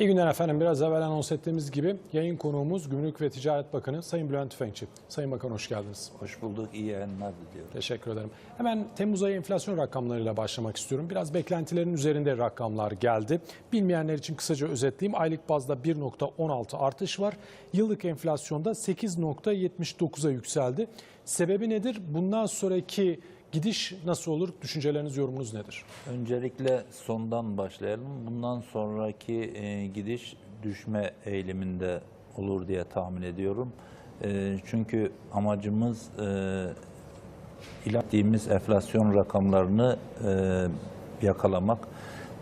İyi günler efendim. Biraz evvel anons ettiğimiz gibi yayın konuğumuz Gümrük ve Ticaret Bakanı Sayın Bülent Tüfekçi. Sayın Bakan hoş geldiniz. Hoş bulduk, iyi yayınlar diliyorum. Teşekkür ederim. Hemen Temmuz ayı enflasyon rakamlarıyla başlamak istiyorum. Biraz beklentilerin üzerinde rakamlar geldi. Bilmeyenler için kısaca özetleyeyim. Aylık bazda 1.16 artış var. Yıllık enflasyonda 8.79'a yükseldi. Sebebi nedir? Bundan sonraki gidiş nasıl olur? Düşünceleriniz, yorumunuz nedir? Öncelikle sondan başlayalım. Bundan sonraki e, gidiş düşme eğiliminde olur diye tahmin ediyorum. E, çünkü amacımız e, ilettiğimiz enflasyon rakamlarını e, yakalamak.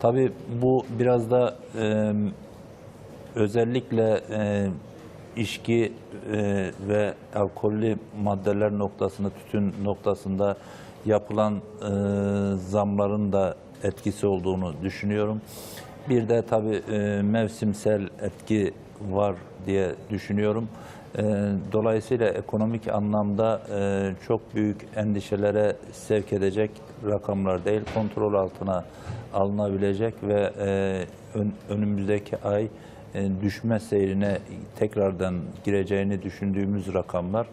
Tabii bu biraz da özellikle e, içki e, ve alkollü maddeler noktasında, tütün noktasında yapılan e, zamların da etkisi olduğunu düşünüyorum. Bir de tabii e, mevsimsel etki var diye düşünüyorum. E, dolayısıyla ekonomik anlamda e, çok büyük endişelere sevk edecek rakamlar değil, kontrol altına alınabilecek ve e, ön- önümüzdeki ay e, düşme seyrine tekrardan gireceğini düşündüğümüz rakamlar.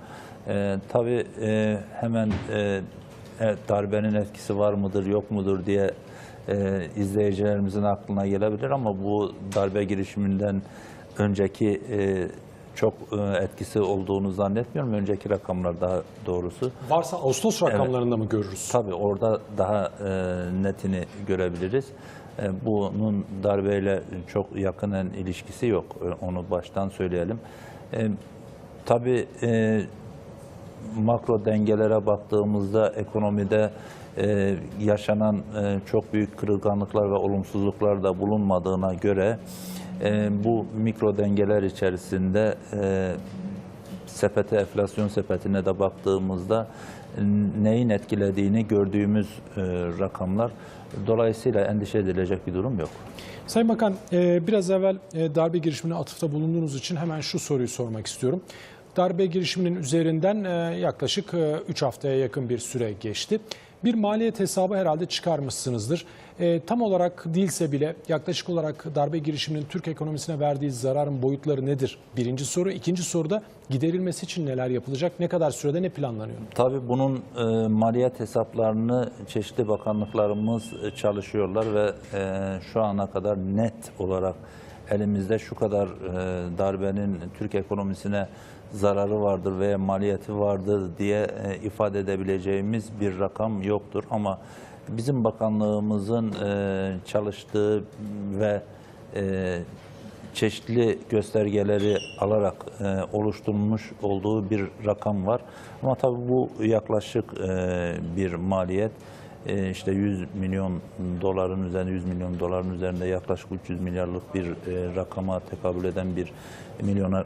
E, tabii e, hemen e, evet, darbenin etkisi var mıdır yok mudur diye e, izleyicilerimizin aklına gelebilir ama bu darbe girişiminden önceki e, çok e, etkisi olduğunu zannetmiyorum. Önceki rakamlar daha doğrusu. Varsa Ağustos rakamlarında mı görürüz? Tabii orada daha e, netini görebiliriz. E, bunun darbeyle çok yakinen ilişkisi yok. E, Onu baştan söyleyelim. E, tabii e, makro dengelere baktığımızda ekonomide e, yaşanan e, çok büyük kırılganlıklar ve olumsuzluklar da bulunmadığına göre e, bu mikro dengeler içerisinde e, sepete, enflasyon sepetine de baktığımızda neyin etkilediğini gördüğümüz e, rakamlar. Dolayısıyla endişe edilecek bir durum yok. Sayın Bakan, e, biraz evvel e, darbe girişimine atıfta bulunduğunuz için hemen şu soruyu sormak istiyorum. Darbe girişiminin üzerinden e, yaklaşık 3 haftaya yakın bir süre geçti. Bir maliyet hesabı herhalde çıkarmışsınızdır. E, Tam olarak değilse bile yaklaşık olarak darbe girişiminin Türk ekonomisine verdiği zararın boyutları nedir? Birinci soru. İkinci soruda giderilmesi için neler yapılacak? Ne kadar sürede ne planlanıyor? Tabii bunun e, maliyet hesaplarını çeşitli bakanlıklarımız e, çalışıyorlar ve e, şu ana kadar net olarak elimizde şu kadar e, darbenin Türk ekonomisine zararı vardır veya maliyeti vardır diye e, ifade edebileceğimiz bir rakam yoktur. Ama bizim bakanlığımızın e, çalıştığı ve e, çeşitli göstergeleri alarak e, oluşturulmuş olduğu bir rakam var. Ama tabii bu yaklaşık bir maliyet. İşte 100 milyon doların üzerinde, 100 milyon doların üzerinde yaklaşık 300 milyarlık bir rakama tekabül eden bir milyona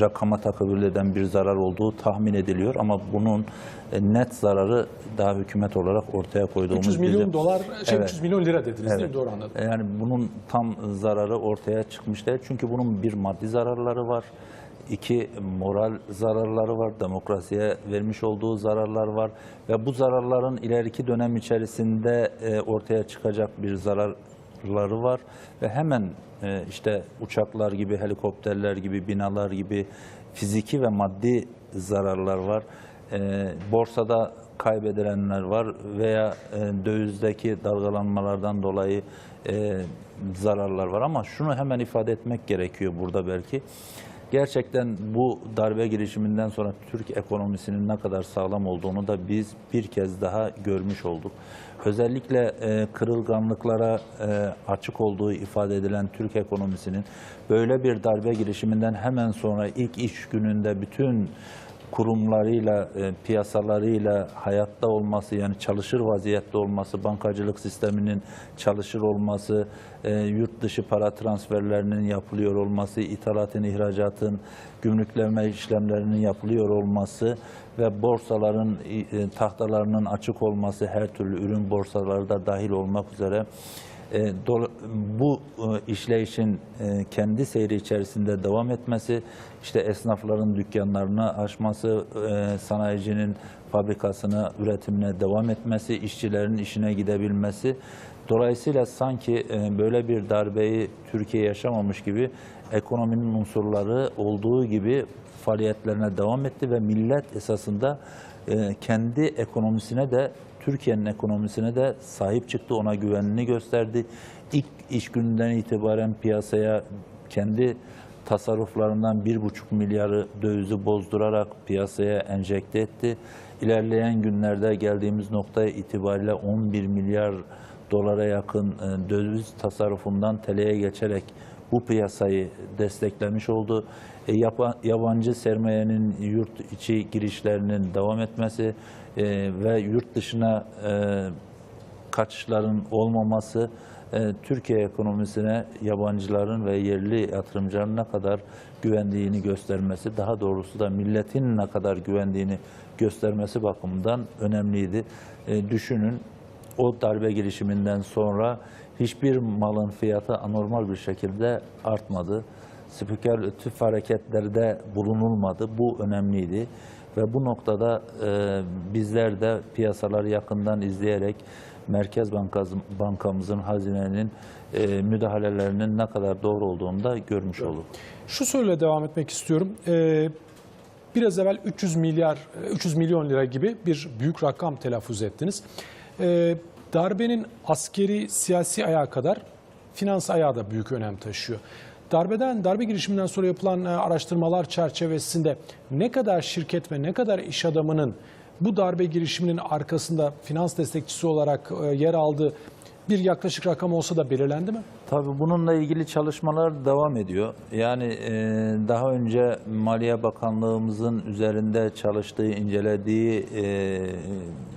rakama tekabül eden bir zarar olduğu tahmin ediliyor. Ama bunun e, net zararı daha hükümet olarak ortaya koyduğumuz 300 milyon bizim- dolar, şey Evet. 300 milyon lira dediniz değil mi? Evet. Doğru anladım. Yani bunun tam zararı ortaya çıkmış değil. Çünkü bunun bir maddi zararları var. iki moral zararları var. Demokrasiye vermiş olduğu zararlar var. Ve bu zararların ileriki dönem içerisinde e, ortaya çıkacak bir zararları var. Ve hemen e, işte uçaklar gibi, helikopterler gibi, binalar gibi fiziki ve maddi zararlar var. E, borsada kaybedilenler var veya e, dövizdeki dalgalanmalardan dolayı e, zararlar var ama şunu hemen ifade etmek gerekiyor burada belki. Gerçekten bu darbe girişiminden sonra Türk ekonomisinin ne kadar sağlam olduğunu da biz bir kez daha görmüş olduk. Özellikle e, kırılganlıklara e, açık olduğu ifade edilen Türk ekonomisinin böyle bir darbe girişiminden hemen sonra ilk iş gününde bütün kurumlarıyla, e, piyasalarıyla hayatta olması yani çalışır vaziyette olması, bankacılık sisteminin çalışır olması, e, yurt dışı para transferlerinin yapılıyor olması, ithalatın, ihracatın, gümrükleme işlemlerinin yapılıyor olması ve borsaların e, tahtalarının açık olması, her türlü ürün borsaları da dahil olmak üzere e, dola- bu e, işleyişin e, kendi seyri içerisinde devam etmesi, işte esnafların dükkanlarını açması, e, sanayicinin fabrikasına, üretimine devam etmesi, işçilerin işine gidebilmesi. Dolayısıyla sanki e, böyle bir darbeyi Türkiye yaşamamış gibi ekonominin unsurları olduğu gibi faaliyetlerine devam etti ve millet esasında e, kendi ekonomisine de Türkiye'nin ekonomisine de sahip çıktı, ona güvenini gösterdi. İlk iş gününden itibaren piyasaya kendi tasarruflarından 1,5 milyarı dövizi bozdurarak piyasaya enjekte etti. İlerleyen günlerde geldiğimiz noktaya itibariyle 11 milyar dolara yakın e, döviz tasarrufundan TL'ye geçerek bu piyasayı desteklemiş oldu. E, yabancı sermayenin yurt içi girişlerinin devam etmesi e, ve yurt dışına e, kaçışların olmaması e, Türkiye ekonomisine yabancıların ve yerli yatırımcıların ne kadar güvendiğini göstermesi, daha doğrusu da milletin ne kadar güvendiğini göstermesi bakımından önemliydi. E, düşünün o darbe girişiminden sonra hiçbir malın fiyatı anormal bir şekilde artmadı. Spekülatif hareketlerde bulunulmadı. Bu önemliydi. Ve bu noktada e, bizler de piyasaları yakından izleyerek Merkez Bankası, Bankamızın, hazinenin e, müdahalelerinin ne kadar doğru olduğunu da görmüş olduk. Şu soruyla devam etmek istiyorum. Ee, biraz evvel 300 milyar, 300 milyon lira gibi bir büyük rakam telaffuz ettiniz. Ee, darbenin askeri, siyasi ayağı kadar finans ayağı da büyük önem taşıyor. Darbeden, darbe girişiminden sonra yapılan e, araştırmalar çerçevesinde ne kadar şirket ve ne kadar iş adamının bu darbe girişiminin arkasında finans destekçisi olarak e, yer aldığı bir yaklaşık rakam olsa da belirlendi mi? Tabii bununla ilgili çalışmalar devam ediyor. Yani e, daha önce Maliye Bakanlığımızın üzerinde çalıştığı, incelediği e,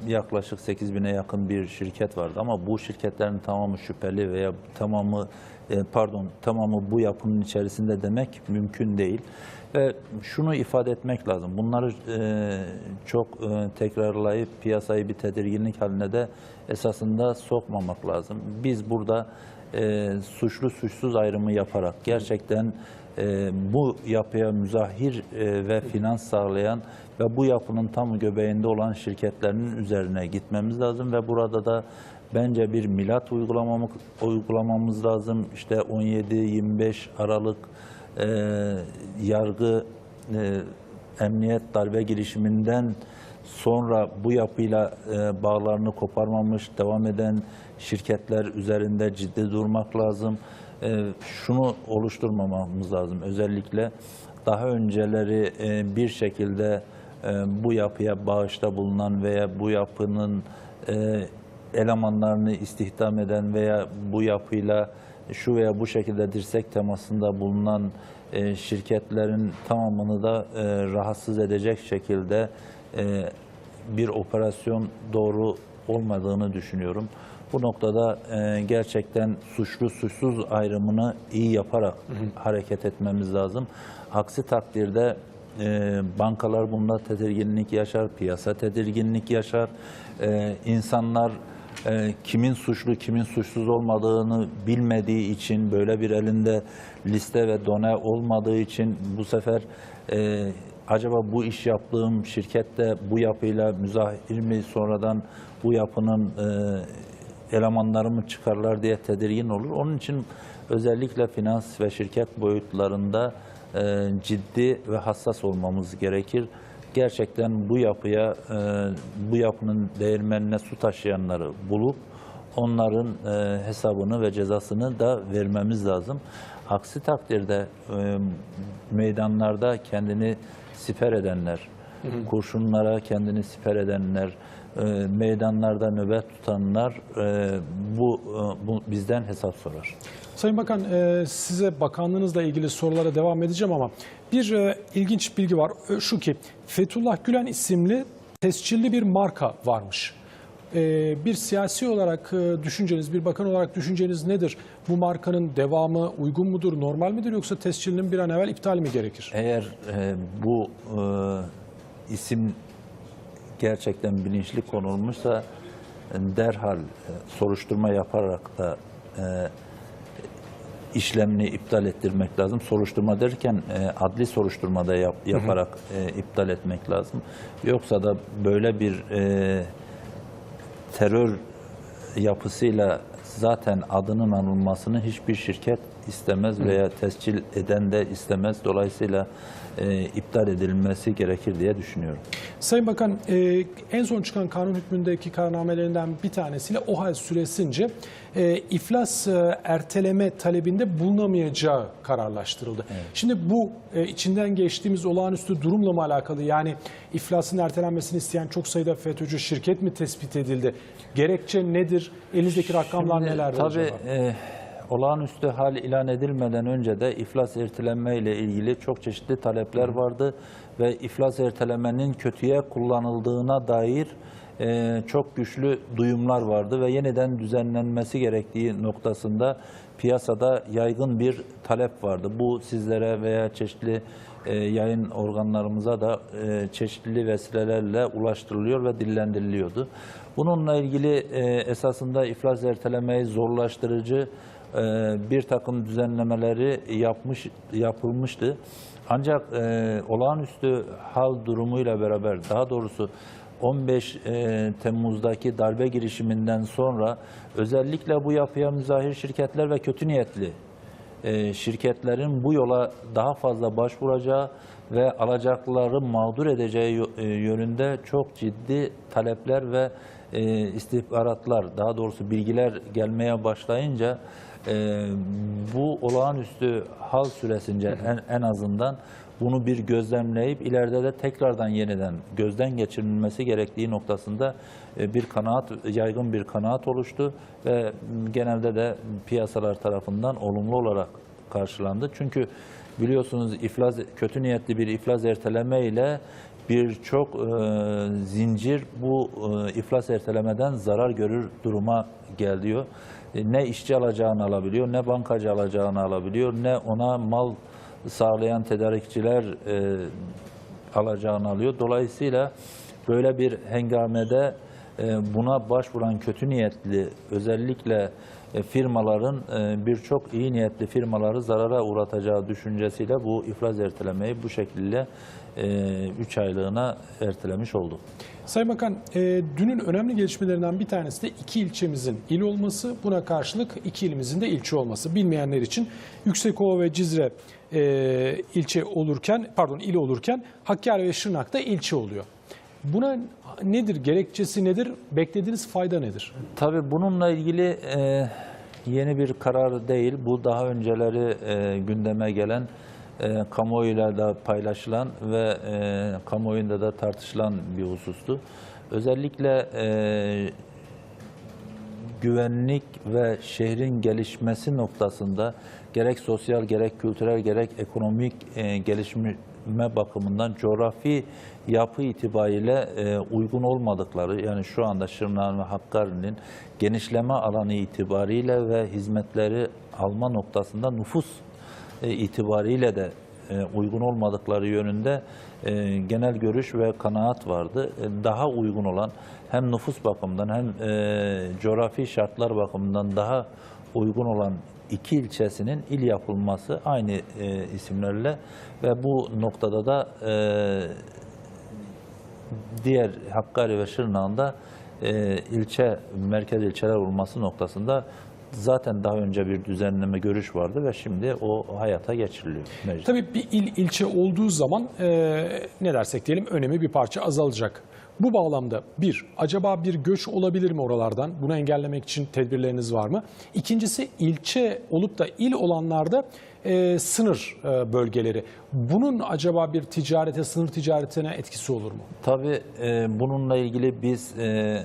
yaklaşık 8 bine yakın bir şirket vardı. Ama bu şirketlerin tamamı şüpheli veya tamamı e, pardon tamamı bu yapının içerisinde demek mümkün değil. Ve şunu ifade etmek lazım. Bunları e, çok e, tekrarlayıp piyasayı bir tedirginlik haline de esasında sokmamak lazım. Biz burada e, suçlu suçsuz ayrımı yaparak gerçekten e, bu yapıya müzahir e, ve finans sağlayan ve bu yapının tam göbeğinde olan şirketlerin üzerine gitmemiz lazım ve burada da bence bir milat uygulamamız, uygulamamız lazım. İşte 17-25 Aralık e, yargı e, emniyet darbe girişiminden sonra bu yapıyla e, bağlarını koparmamış devam eden şirketler üzerinde ciddi durmak lazım. E, şunu oluşturmamamız lazım. Özellikle daha önceleri e, bir şekilde e, bu yapıya bağışta bulunan veya bu yapının elemanlarını istihdam eden veya bu yapıyla şu veya bu şekilde dirsek temasında bulunan şirketlerin tamamını da rahatsız edecek şekilde bir operasyon doğru olmadığını düşünüyorum. Bu noktada e, gerçekten suçlu suçsuz ayrımını iyi yaparak hareket etmemiz lazım. Aksi takdirde e, bankalar bunda tedirginlik yaşar, piyasa tedirginlik yaşar. E, insanlar e, kimin suçlu, kimin suçsuz olmadığını bilmediği için böyle bir elinde liste ve done olmadığı için bu sefer e, acaba bu iş yaptığım şirkette bu yapıyla müzahir mi sonradan bu yapının e, elemanları mı çıkarlar diye tedirgin olur. Onun için özellikle finans ve şirket boyutlarında e, ciddi ve hassas olmamız gerekir. Gerçekten bu yapıya, e, bu yapının değirmenine su taşıyanları bulup onların e, hesabını ve cezasını da vermemiz lazım. Aksi takdirde e, meydanlarda kendini siper edenler, kurşunlara kendini siper edenler, e, meydanlarda nöbet tutanlar e, bu, e, bu bizden hesap sorar. Sayın Bakan e, size bakanlığınızla ilgili sorulara devam edeceğim ama bir e, ilginç bilgi var. Şu ki Fethullah Gülen isimli tescilli bir marka varmış. E, Bir siyasi olarak e, düşünceniz, bir bakan olarak düşünceniz nedir? Bu markanın devamı uygun mudur, normal midir yoksa tescilinin bir an evvel iptal mi gerekir? Eğer e, bu e, isim gerçekten bilinçli konulmuşsa e, derhal e, soruşturma yaparak da e, işlemini iptal ettirmek lazım. Soruşturma derken e, adli soruşturmada yap, yaparak e, iptal etmek lazım. Yoksa da böyle bir e, terör yapısıyla zaten adının anılmasını hiçbir şirket istemez veya tescil eden de istemez. Dolayısıyla e, iptal edilmesi gerekir diye düşünüyorum. Sayın Bakan, e, en son çıkan kanun hükmündeki kararnamelerinden bir tanesiyle o hal süresince e, iflas e, erteleme talebinde bulunamayacağı kararlaştırıldı. Şimdi bu e, içinden geçtiğimiz olağanüstü durumla mı alakalı? Yani iflasın ertelenmesini isteyen çok sayıda FETÖ'cü şirket mi tespit edildi? Gerekçe nedir? Elinizdeki rakamlar Şimdi nelerdir tabii, acaba? e, olağanüstü hal ilan edilmeden önce de iflas ertelenme ile ilgili çok çeşitli talepler vardı ve iflas ertelemenin kötüye kullanıldığına dair e, çok güçlü duyumlar vardı ve yeniden düzenlenmesi gerektiği noktasında piyasada yaygın bir talep vardı. Bu sizlere veya çeşitli e, yayın organlarımıza da e, çeşitli vesilelerle ulaştırılıyor ve dillendiriliyordu. Bununla ilgili e, esasında iflas ertelemeyi zorlaştırıcı e, bir takım düzenlemeleri yapmış yapılmıştı. Ancak e, olağanüstü hal durumuyla beraber daha doğrusu 15 e, Temmuz'daki darbe girişiminden sonra özellikle bu yapıya müzahir şirketler ve kötü niyetli e, şirketlerin bu yola daha fazla başvuracağı ve alacaklıları mağdur edeceği e, yönünde çok ciddi talepler ve e, istihbaratlar, daha doğrusu bilgiler gelmeye başlayınca e, bu olağanüstü hal süresince en, en azından bunu bir gözlemleyip ileride de tekrardan yeniden gözden geçirilmesi gerektiği noktasında e, bir kanaat, yaygın bir kanaat oluştu ve genelde de piyasalar tarafından olumlu olarak karşılandı. Çünkü biliyorsunuz iflas kötü niyetli bir iflas erteleme ile birçok e, zincir bu e, iflas ertelemeden zarar görür duruma geliyor. E, ne işçi alacağını alabiliyor, ne bankacı alacağını alabiliyor, ne ona mal sağlayan tedarikçiler e, alacağını alıyor. Dolayısıyla böyle bir hengamede e, buna başvuran kötü niyetli özellikle e, firmaların e, birçok iyi niyetli firmaları zarara uğratacağı düşüncesiyle bu iflas ertelemeyi bu şekilde 3 aylığına ertelemiş oldu. Sayın Bakan, e, dünün önemli gelişmelerinden bir tanesi de iki ilçemizin il olması, buna karşılık iki ilimizin de ilçe olması. Bilmeyenler için Yüksekova ve Cizre e, ilçe olurken, pardon il olurken Hakkari ve Şırnak da ilçe oluyor. Buna nedir, gerekçesi nedir, beklediğiniz fayda nedir? Tabii bununla ilgili e, yeni bir karar değil. Bu daha önceleri e, gündeme gelen, e, kamuoyuyla da paylaşılan ve e, kamuoyunda da tartışılan bir husustu. Özellikle e, güvenlik ve şehrin gelişmesi noktasında gerek sosyal, gerek kültürel, gerek ekonomik e, gelişme bakımından coğrafi yapı itibariyle e, uygun olmadıkları, yani şu anda Şırnak'ın ve Hakkari'nin genişleme alanı itibariyle ve hizmetleri alma noktasında nüfus itibariyle de e, uygun olmadıkları yönünde e, genel görüş ve kanaat vardı. E, Daha uygun olan hem nüfus bakımından hem e, coğrafi şartlar bakımından daha uygun olan iki ilçesinin il yapılması aynı e, isimlerle ve bu noktada da e, diğer Hakkari ve Şırnak'ın da e, ilçe, merkez ilçeler olması noktasında zaten daha önce bir düzenleme görüş vardı ve şimdi o hayata geçiriliyor. Tabii bir il ilçe olduğu zaman e, ne dersek diyelim önemi bir parça azalacak. Bu bağlamda bir, acaba bir göç olabilir mi oralardan? Bunu engellemek için tedbirleriniz var mı? İkincisi ilçe olup da il olanlarda e, sınır e, bölgeleri. Bunun acaba bir ticarete, sınır ticaretine etkisi olur mu? Tabii e, bununla ilgili biz e,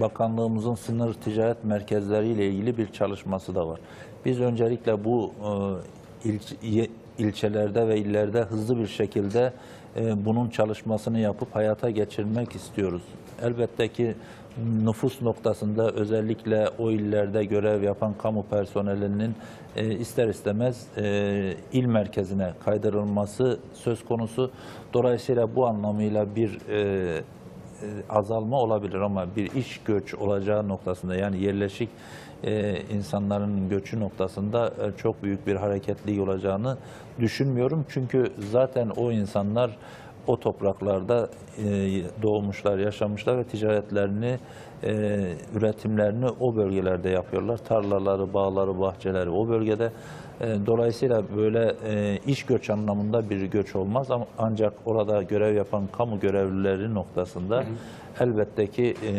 bakanlığımızın sınır ticaret merkezleriyle ilgili bir çalışması da var. Biz öncelikle bu e, ilç- ye- ilçelerde ve illerde hızlı bir şekilde e, bunun çalışmasını yapıp hayata geçirmek istiyoruz. Elbette ki nüfus noktasında özellikle o illerde görev yapan kamu personelinin e, ister istemez e, il merkezine kaydırılması söz konusu. Dolayısıyla bu anlamıyla bir azalma olabilir ama bir iş göç olacağı noktasında yani yerleşik e, insanların göçü noktasında e, çok büyük bir hareketlilik olacağını düşünmüyorum. Çünkü zaten o insanlar o topraklarda e, doğmuşlar, yaşamışlar ve ticaretlerini, e, üretimlerini o bölgelerde yapıyorlar. Tarlaları, bağları, bahçeleri o bölgede. E, Dolayısıyla böyle e, iş göç anlamında bir göç olmaz ama ancak orada görev yapan kamu görevlileri noktasında elbette ki e,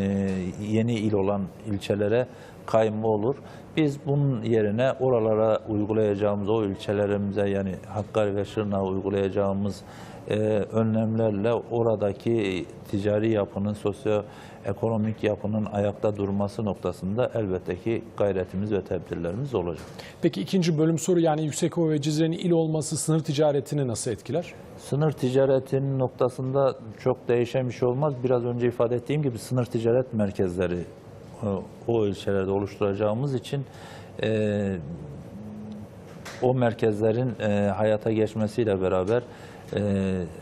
yeni il olan ilçelere kayma olur. Biz bunun yerine oralara uygulayacağımız o ilçelerimize yani Hakkari ve Şırnak'a uygulayacağımız e, önlemlerle oradaki ticari yapının, sosyoekonomik yapının ayakta durması noktasında elbette ki gayretimiz ve tedbirlerimiz olacak. Peki ikinci bölüm soru yani Yüksekova ve Cizre'nin il olması sınır ticaretini nasıl etkiler? Sınır ticaretinin noktasında çok değişen bir şey olmaz. Biraz önce ifade ettiğim gibi sınır ticaret merkezleri o ilçelerde oluşturacağımız için e, o merkezlerin e, hayata geçmesiyle beraber e,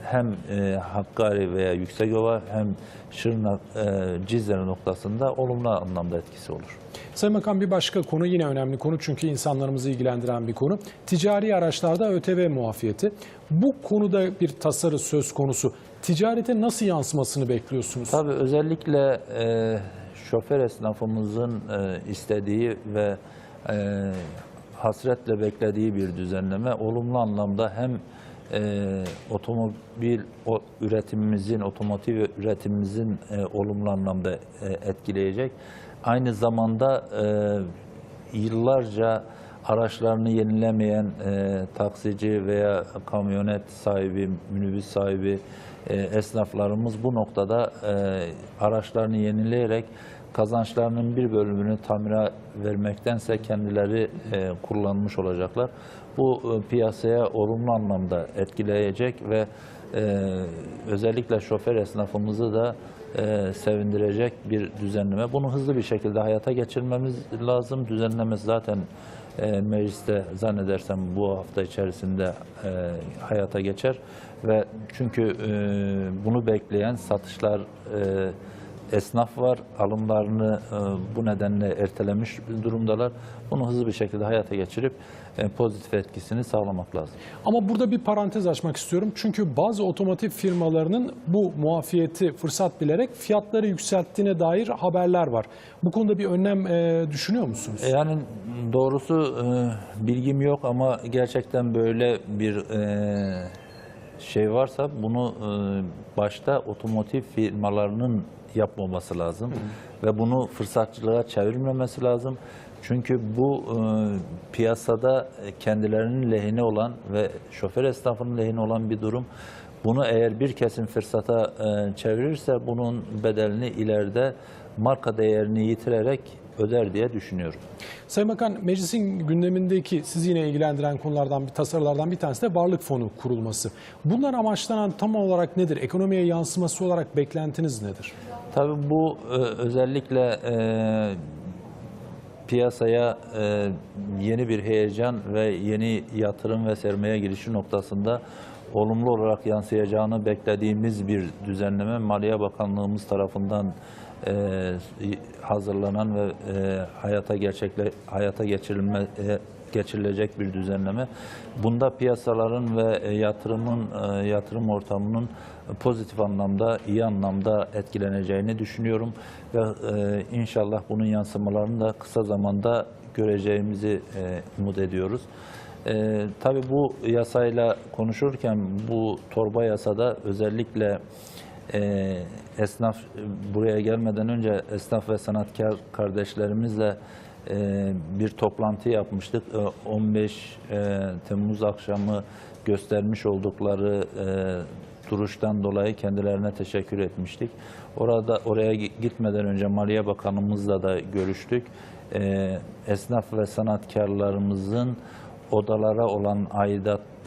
hem e, Hakkari veya Yüksekova hem Şırnak, e, Cizre noktasında olumlu anlamda etkisi olur. Sayın Bakan bir başka konu yine önemli konu çünkü insanlarımızı ilgilendiren bir konu. Ticari araçlarda ÖTV muafiyeti. Bu konuda bir tasarı söz konusu. Ticarete nasıl yansımasını bekliyorsunuz? Tabii özellikle e, şoför esnafımızın e, istediği ve e, hasretle beklediği bir düzenleme olumlu anlamda hem e, otomobil o, üretimimizin, otomotiv üretimimizin e, olumlu anlamda e, etkileyecek. Aynı zamanda e, yıllarca araçlarını yenilemeyen e, taksici veya kamyonet sahibi, minibüs sahibi e, esnaflarımız bu noktada e, araçlarını yenileyerek kazançlarının bir bölümünü tamire vermektense kendileri e, kullanmış olacaklar. Bu e, piyasaya olumlu anlamda etkileyecek ve e, özellikle şoför esnafımızı da e, sevindirecek bir düzenleme. Bunu hızlı bir şekilde hayata geçirmemiz lazım. Düzenlemesi zaten e, mecliste zannedersem bu hafta içerisinde e, hayata geçer ve çünkü e, bunu bekleyen satışlar e, esnaf var. Alımlarını e, bu nedenle ertelemiş durumdalar. Bunu hızlı bir şekilde hayata geçirip e, pozitif etkisini sağlamak lazım. Ama burada bir parantez açmak istiyorum. Çünkü bazı otomotiv firmalarının bu muafiyeti fırsat bilerek fiyatları yükselttiğine dair haberler var. Bu konuda bir önlem e, düşünüyor musunuz? Yani doğrusu e, bilgim yok ama gerçekten böyle bir e, şey varsa bunu e, başta otomotiv firmalarının yapmaması lazım ve bunu fırsatçılığa çevirmemesi lazım. Çünkü bu e, piyasada kendilerinin lehine olan ve şoför esnafının lehine olan bir durum. Bunu eğer bir kesim fırsata e, çevirirse bunun bedelini ileride marka değerini yitirerek öder diye düşünüyorum. Sayın Bakan, meclisin gündemindeki sizi yine ilgilendiren konulardan bir tasarılardan bir tanesi de varlık fonu kurulması. Bunlar amaçlanan tam olarak nedir? Ekonomiye yansıması olarak beklentiniz nedir? Tabii bu e, özellikle e, piyasaya e, yeni bir heyecan ve yeni yatırım ve sermaye girişi noktasında olumlu olarak yansıyacağını beklediğimiz bir düzenleme Maliye Bakanlığımız tarafından e, hazırlanan ve e, hayata gerçekle hayata geçirilme e, geçirilecek bir düzenleme. Bunda piyasaların ve e, yatırımın e, yatırım ortamının pozitif anlamda, iyi anlamda etkileneceğini düşünüyorum ve e, inşallah bunun yansımalarını da kısa zamanda göreceğimizi e, umut ediyoruz. E, tabii bu yasayla konuşurken bu torba yasada özellikle e, esnaf buraya gelmeden önce esnaf ve sanatkar kardeşlerimizle e, bir toplantı yapmıştık. E, 15 e, Temmuz akşamı göstermiş oldukları e, duruştan dolayı kendilerine teşekkür etmiştik. Orada oraya gi- gitmeden önce Maliye Bakanımızla da görüştük. E, esnaf ve sanatkarlarımızın odalara olan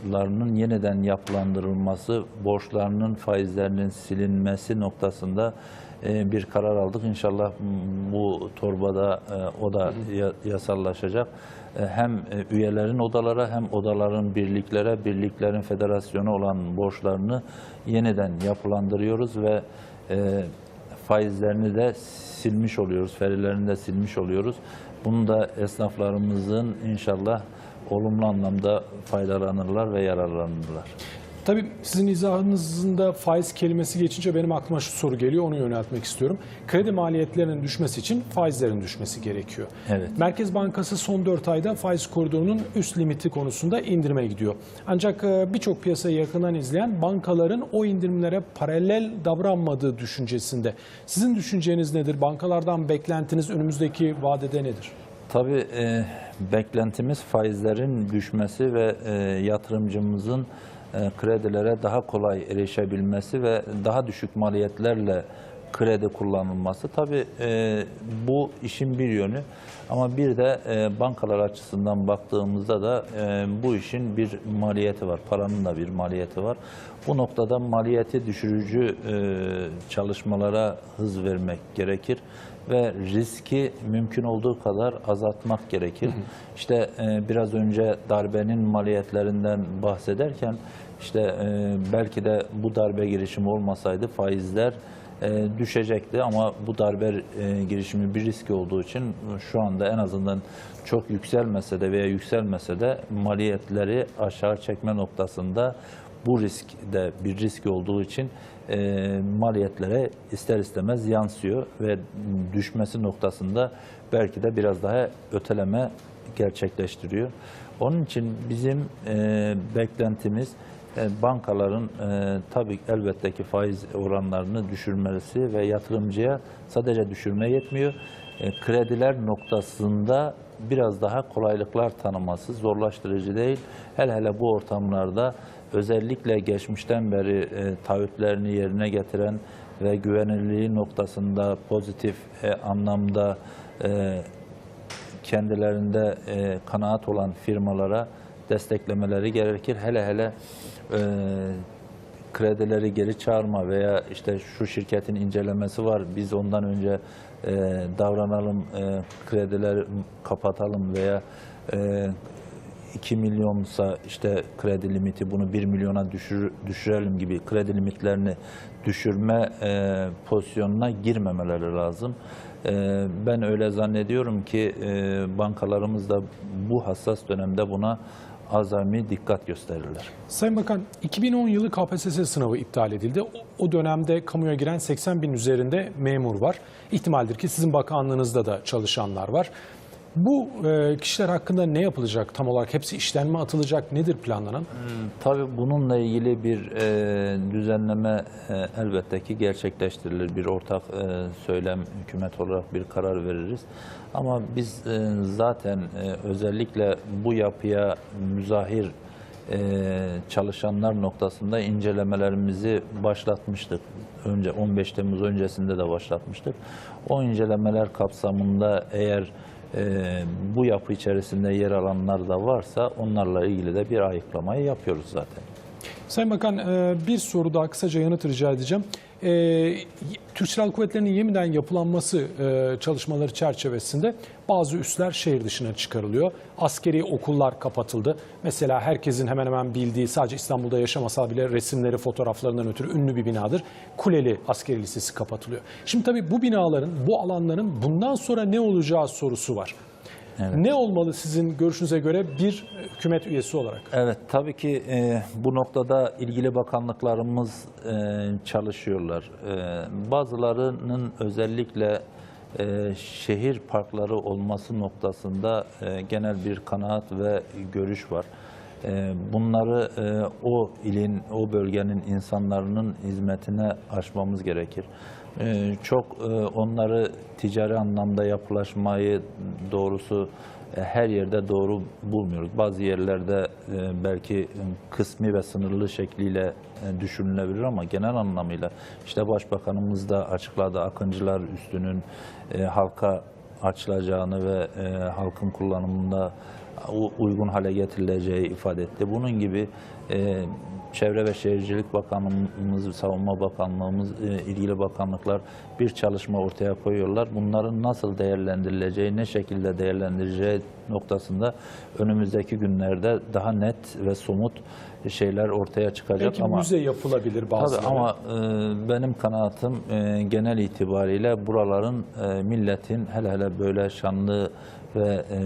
aidatlarının yeniden yapılandırılması, borçlarının faizlerinin silinmesi noktasında e, bir karar aldık. İnşallah bu torbada e, o da ya- yasallaşacak. E, Hem üyelerin odalara hem odaların birliklere, birliklerin federasyonu olan borçlarını yeniden yapılandırıyoruz ve faizlerini de silmiş oluyoruz, ferilerini de silmiş oluyoruz. Bunu da esnaflarımızın inşallah olumlu anlamda faydalanırlar ve yararlanırlar. Tabii sizin izahınızın da faiz kelimesi geçince benim aklıma şu soru geliyor, onu yöneltmek istiyorum. Kredi maliyetlerinin düşmesi için faizlerin düşmesi gerekiyor. Evet. Merkez Bankası son 4 ayda faiz koridorunun üst limiti konusunda indirime gidiyor. Ancak e, birçok piyasayı yakından izleyen bankaların o indirimlere paralel davranmadığı düşüncesinde. Sizin düşünceniz nedir? Bankalardan beklentiniz önümüzdeki vadede nedir? Tabii e, beklentimiz faizlerin düşmesi ve e, yatırımcımızın e, kredilere daha kolay erişebilmesi ve daha düşük maliyetlerle kredi kullanılması. Tabii e, bu işin bir yönü ama bir de e, bankalar açısından baktığımızda da e, bu işin bir maliyeti var. Paranın da bir maliyeti var. Bu noktada maliyeti düşürücü e, çalışmalara hız vermek gerekir ve riski mümkün olduğu kadar azaltmak gerekir. İşte e, biraz önce darbenin maliyetlerinden bahsederken işte e, belki de bu darbe girişimi olmasaydı faizler e, düşecekti ama bu darbe e, girişimi bir riski olduğu için şu anda en azından çok yükselmese de veya yükselmese de maliyetleri aşağı çekme noktasında bu risk de bir risk olduğu için e, maliyetlere ister istemez yansıyor ve düşmesi noktasında belki de biraz daha öteleme gerçekleştiriyor. Onun için bizim e, beklentimiz e, bankaların e, tabii elbette ki faiz oranlarını düşürmesi ve yatırımcıya sadece düşürme yetmiyor. E, krediler noktasında biraz daha kolaylıklar tanıması zorlaştırıcı değil. Hele hele bu ortamlarda özellikle geçmişten beri e, taahhütlerini yerine getiren ve güvenilirliği noktasında pozitif e, anlamda e, kendilerinde e, kanaat olan firmalara desteklemeleri gerekir. Hele hele e, kredileri geri çağırma veya işte şu şirketin incelemesi var biz ondan önce e, davranalım, e, kredileri kapatalım veya e, 2 milyonsa işte kredi limiti bunu 1 milyona düşür, düşürelim gibi kredi limitlerini düşürme e, pozisyonuna girmemeleri lazım. E, ben öyle zannediyorum ki e, bankalarımız da bu hassas dönemde buna azami dikkat gösterirler. Sayın Bakan, 2010 yılı KPSS sınavı iptal edildi. O- dönemde kamuya giren 80 bin üzerinde memur var. İhtimaldir ki sizin bakanlığınızda da çalışanlar var. Bu e, kişiler hakkında ne yapılacak tam olarak? Hepsi işten mi atılacak? Nedir planlanan? Tabii bununla ilgili bir e, düzenleme e, elbette ki gerçekleştirilir. Bir ortak e, söylem hükümet olarak bir karar veririz. Ama biz e, zaten e, özellikle bu yapıya müzahir e, çalışanlar noktasında incelemelerimizi başlatmıştık. Önce 15 Temmuz öncesinde de başlatmıştık. O incelemeler kapsamında eğer e, bu yapı içerisinde yer alanlar da varsa onlarla ilgili de bir ayıklamayı yapıyoruz zaten. Sayın Bakan e, bir soru daha kısaca yanıt rica edeceğim. E, Türk Silahlı Kuvvetleri'nin yeniden yapılanması e, çalışmaları çerçevesinde bazı üsler şehir dışına çıkarılıyor. Askeri okullar kapatıldı. Mesela herkesin hemen hemen bildiği sadece İstanbul'da yaşamasa bile resimleri, fotoğraflarından ötürü ünlü bir binadır. Kuleli Askeri Lisesi kapatılıyor. Şimdi tabii bu binaların, bu alanların bundan sonra ne olacağı sorusu var. Ne olmalı sizin görüşünüze göre bir hükümet üyesi olarak? Evet, tabii ki e, bu noktada ilgili bakanlıklarımız e, çalışıyorlar. E, bazılarının özellikle e, şehir parkları olması noktasında e, genel bir kanaat ve görüş var. E, bunları e, o ilin, o bölgenin insanların hizmetine açmamız gerekir. E, çok e, onları ticari anlamda yapılaşmayı doğrusu e, her yerde doğru bulmuyoruz. Bazı yerlerde e, belki kısmi ve sınırlı şekliyle düşünülebilir ama genel anlamıyla işte Başbakanımız da açıkladı Akıncılar Üstü'nün halka açılacağını ve halkın kullanımında uygun hale getirileceği ifade etti. Bunun gibi e, Çevre ve Şehircilik Bakanlığımız, Savunma Bakanlığımız, e, ilgili bakanlıklar bir çalışma ortaya koyuyorlar. Bunların nasıl değerlendirileceği, ne şekilde değerlendirileceği noktasında önümüzdeki günlerde daha net ve somut şeyler ortaya çıkacak Belki ama müze yapılabilir bazıları. Tabii ama e, benim kanaatim e, genel itibariyle buraların e, milletin hele hele böyle şanlı ve e,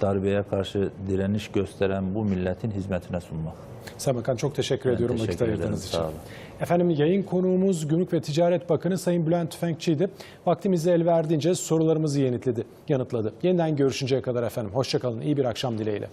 darbeye karşı direniş gösteren bu milletin hizmetine sunmak. Sayın Bakan çok teşekkür ediyorum vakit teşekkür ederim, ayırdığınız için. Efendim yayın konuğumuz Gümrük ve Ticaret Bakanı Sayın Bülent Tüfekçi'ydi. Vaktimizi el verdiğince sorularımızı yenitledi, yanıtladı. Yeniden görüşünceye kadar efendim. Hoşçakalın, iyi bir akşam dileğiyle.